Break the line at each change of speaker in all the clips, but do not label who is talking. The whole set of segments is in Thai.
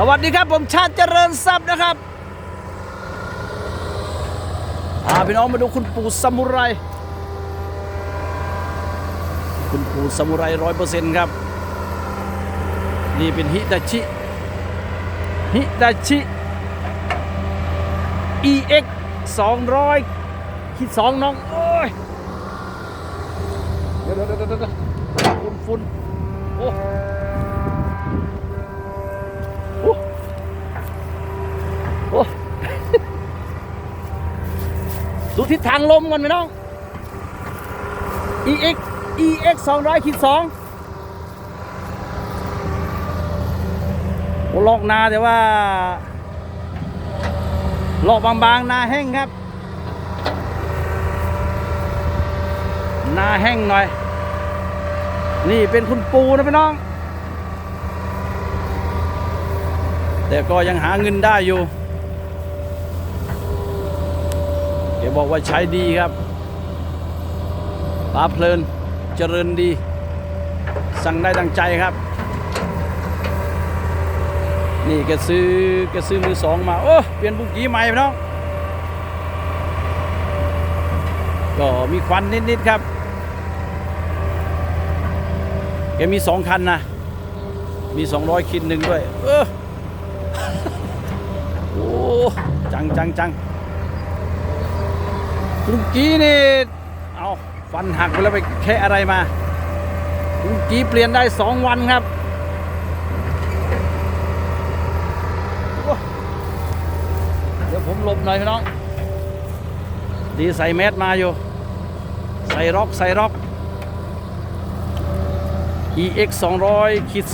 สวัสดีครับผมชาติเจริญทรัพย์นะครับพาพี่น้องมาดูคุณปู่ซามูไรคุณปู่ซามูไรร้อยเปอร์เซ็นต์ครับ นี่เป็นฮิตาชิฮิตาชิ EX 200คิดสองน้อง โอ้ย เดี๋ยวเดี๋ยวเดี๋ยวเดี๋ยวฝุ่นฝุ่นโอ้ ทิศทางลมก่อนไหมน้อง EX EX 200ขีด2ลอกนาแต่ว่าลอกบางๆ นาแห้งครับ นาแห้งหน่อย นี่เป็นคุณปูนะพี่น้อง แต่ก็ยังหาเงินได้อยู่ เดี๋ยวบอกว่าใช้ดีครับปลาเพลินเจริญดี สั่งได้ดังใจครับ นี่แกซื้อแกซื้อมือสองมา โอ้ เปลี่ยนบุกี้ใหม่พี่น้อง ก็มีควันนิด ๆ ครับแกมีสองคันนะ มี 200 คิดหนึ่งด้วย เออโอ้ จังจังจัง ลุงกี้นี่เอาฟันหักไปแล้วไปแค่อะไรมาลุงกี้เปลี่ยนได้สองวันครับเดี๋ยวผมหลบหน่อยพี่น้อง ดีใส่แมสมาอยู่ ใส่ร็อกใส่ร็อก EX 200ขีด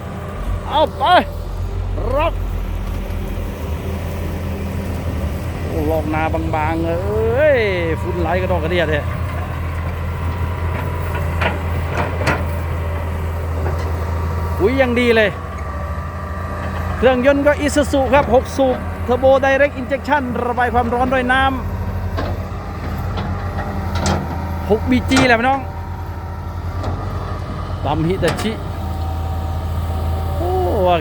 2เอาไปร็อกโอ้ ลอกนาบางๆ เอ้ยฝุ่นไหลกระดอกกระเดียดเลยอุ้ยยังดีเลย เครื่องยนต์ก็อิ u z u ครับ 6 สูบเทอร์โบไดเรกอินเจ t ชันระบายความร้อนด้วยน้ำ6 BG แหละพี่น้องปั๊มฮิตาชิ โอ้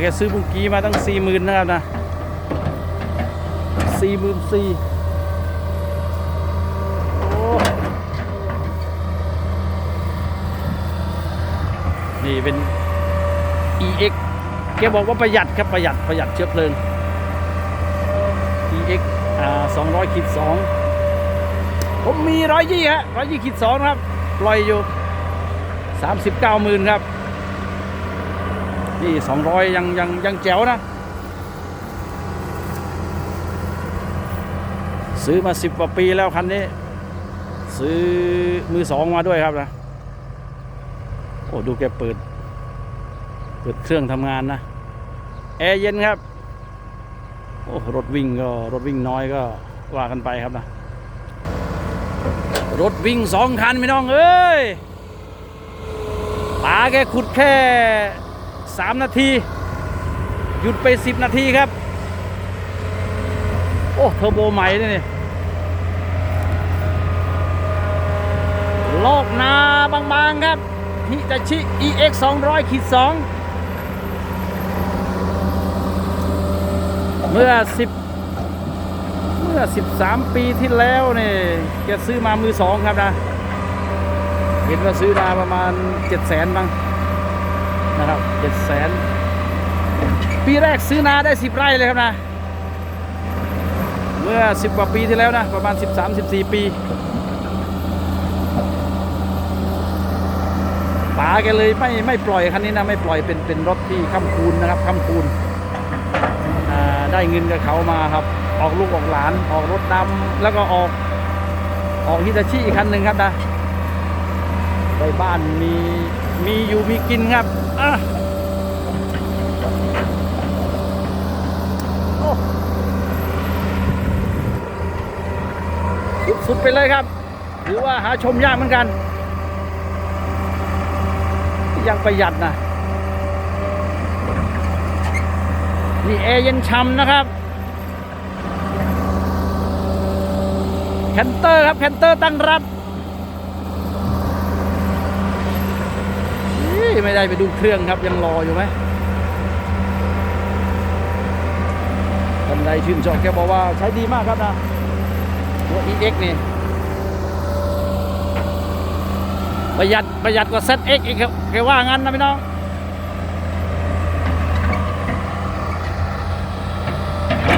แกซื้อบุงกี้มาตั้ง 40,000 นะครับนะ 44,000โอ้นี่เป็น EX แกบอกว่าประหยัดครับประหยัดประหยัดเชื้อเพลิง EX อ่า200ขีด2ผมมีร้อยยี่ฮะร้อยยี่ขีด2ครับปล่อยอยู่39หมื่นครับ นี่200ยังยังยังแจ๋วนะ ซื้อมา10กว่าปีแล้วคันนี้ ซื้อมือสองมาด้วยครับนะโอ้ดูแกเปิด เปิดเครื่องทำงานนะ แอร์เย็นครับ โอ้รถวิ่งก็รถวิ่งน้อยก็ว่ากันไปครับนะ รถวิ่งสองคันพี่น้องเอ้ยป๋าแกขุดแค่สามนาที หยุดไปสิบนาทีครับ โอ้ เทอร์โบใหม่ด้ วยนี่ลกนาบางๆครับฮิตาชิ EX 200ขีด2เมื่อ 10 เมื่อ 13 ปีที่แล้วเนี่ยแกซื้อมามือสองครับนะ เห็นว่าซื้อมาประมาณ7 0 0 0 0บ้างนะครับ7 0 0 0 0 0ปีแรกซื้อนาได้ 10 ไร่เลยครับนะ เมื่อ 10 กว่าปีที่แล้วนะ ประมาณ 13-14 ปี ป๋าแกเลยไม่ไม่ปล่อยคันนี้นะไม่ปล่อยเป็นเป็นรถที่ค้ำคูณนะครับค้ำคูณได้เงินกับเขามาครับ ออกลูกออกหลานออกรถดำแล้วก็ออกออกฮิตาชิอีกคันหนึ่งครับนะไปบ้านมีมีอยู่มีกินครับอะสุดไปเลยครับถือว่าหาชมยากเหมือนกัน ยังประหยัดนะนี่แอร์เย็นช่ำนะครับแคนเตอร์ครับแคนเตอร์ตั้งรับไม่ได้ไปดูเครื่องครับยังรออยู่ไหมคนใดชื่นชอบแกบอกว่าใช้ดีมากครับนะตัว EX นี่ ประหยัดประหยัดกว่า ZX อีกครับแกว่างั้นนะพี่น้อง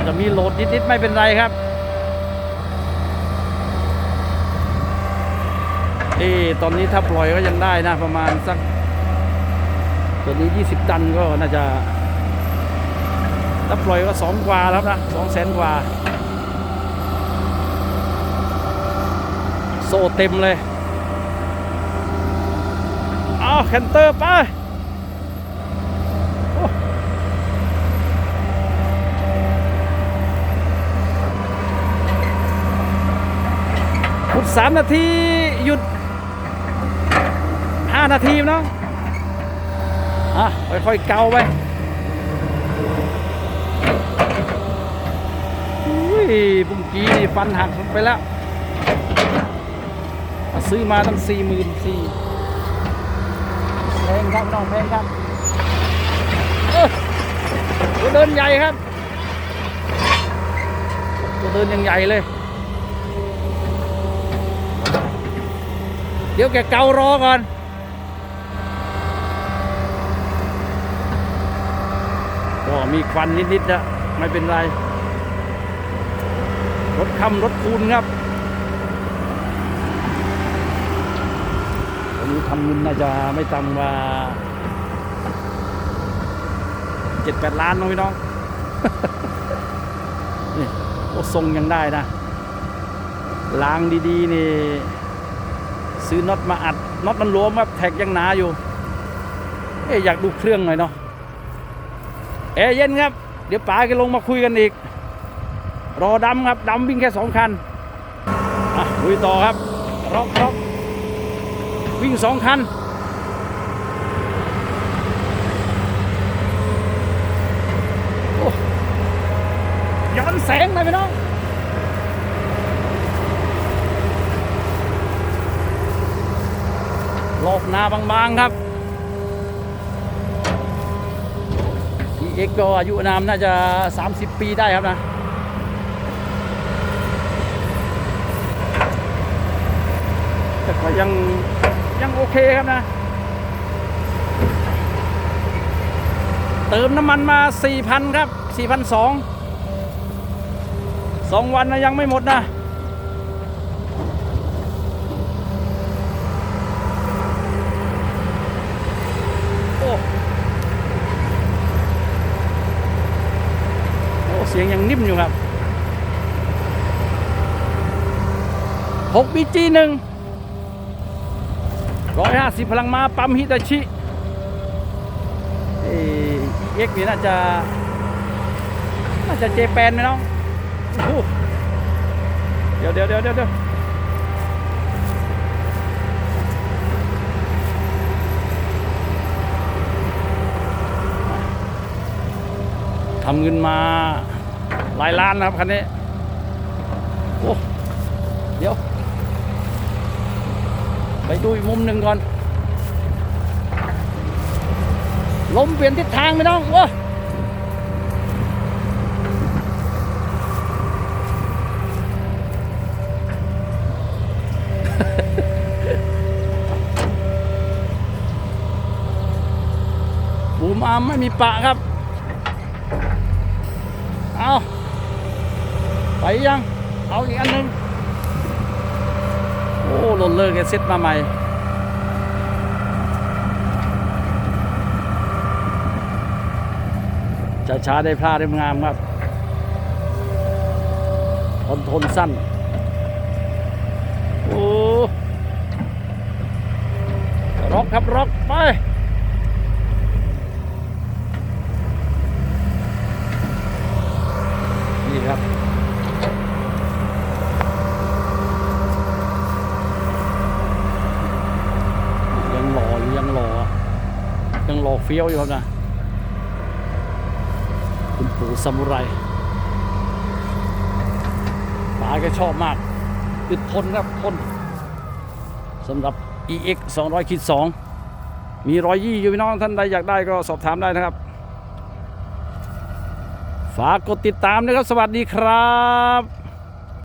จะมีโหลดนิดๆไม่เป็นไรครับเอ๊ะตอนนี้ถ้าปล่อยก็ยังได้นะ ประมาณสัก ตัวนี้ 20 ตันก็น่าจะ ถ้าปล่อยก็สองกว่าแล้วนะสองแสนกว่า โซ่เต็มเลย เอาแคนเตอร์ไปโอ้ขุดสามนาที หยุดห้านาทีเนาะอะ ค่อยๆ เกาไปอุ้ยบุ้งกี้นี่ฟันหักไปแล้ว ซื้อมาตั้งสี่หมื่นสี่ แพงครับน้องแพงครับเออตัวเดินใหญ่ครับตัวเดินยังใหญ่เลย เดี๋ยวแกเการอก่อนก็มีควันนิดๆนะไม่เป็นไร รถคำรถคูณครับ วันนี้ทำเงินน่าจะไม่ต่ำกว่าเจ็ดแปดล้านน้องพี่น้องนี่โอ้ทรงยังได้นะล้างดีๆนี่ซื้อน็อตมาอัดน็อตมันหลวมครับแท็กยังหนาอยู่ เอ๊ะอยากดูเครื่องหน่อยเนาะแอร์เย็นครับ เดี๋ยวป๋าแกลงมาคุยกันอีก รอดำครับดำวิ่งแค่สองคันอะลุยต่อครับร็อกร็อก วิ่งสองคันย้อนแสงเลยพี่น้องโลกหนาบางๆครับเอ็กก็อายุนามน่าจะ 30 ปีได้ครับนะแต่ก็ยัง ยังโอเคครับนะ เติมน้ำมันมา 4,000 ครับ 4,200สองวันนะยังไม่หมดนะโอ้โอ้เสียงยังนิ่มอยู่ครับ6 BG ห นึ่งร้อยห้าสิพลังม้าปั๊มฮิตาชิเอ็กนี่น่าจะ น่าจะเจแปนไหมน้องเดี๋ยวเดี๋ยวเดี๋ยวเดี๋ยวเดี๋ยวทำเงินมาหลายล้านนะครับคันนี้ โอ้ เดี๋ยว ไปดูอีกมุมหนึ่งก่อน ลมเปลี่ยนทิศทางไหมน้องโอ้บูมอามไม่มีปะครับ เอาไปยัง เอาอีกอันหนึ่งโอ้โรลเลอร์แกเซ็ตมาใหม่ จะ ช้าได้พลาดได้งามครับทนทนสั้น โอ้ร็อกครับร็อกไปนี่ครับยังหล่อยังหล่อยังหล่อเฟี้ยวอยู่ครับนะ หูซามูไรป๋าแกชอบมากอึดทนครับทนสำหรับ EX 200คิด2มีรอยยี่อยู่พี่น้องท่านใดอยากได้ก็สอบถามได้นะครับ ฝากกดติดตามนะครับ สวัสดีครับ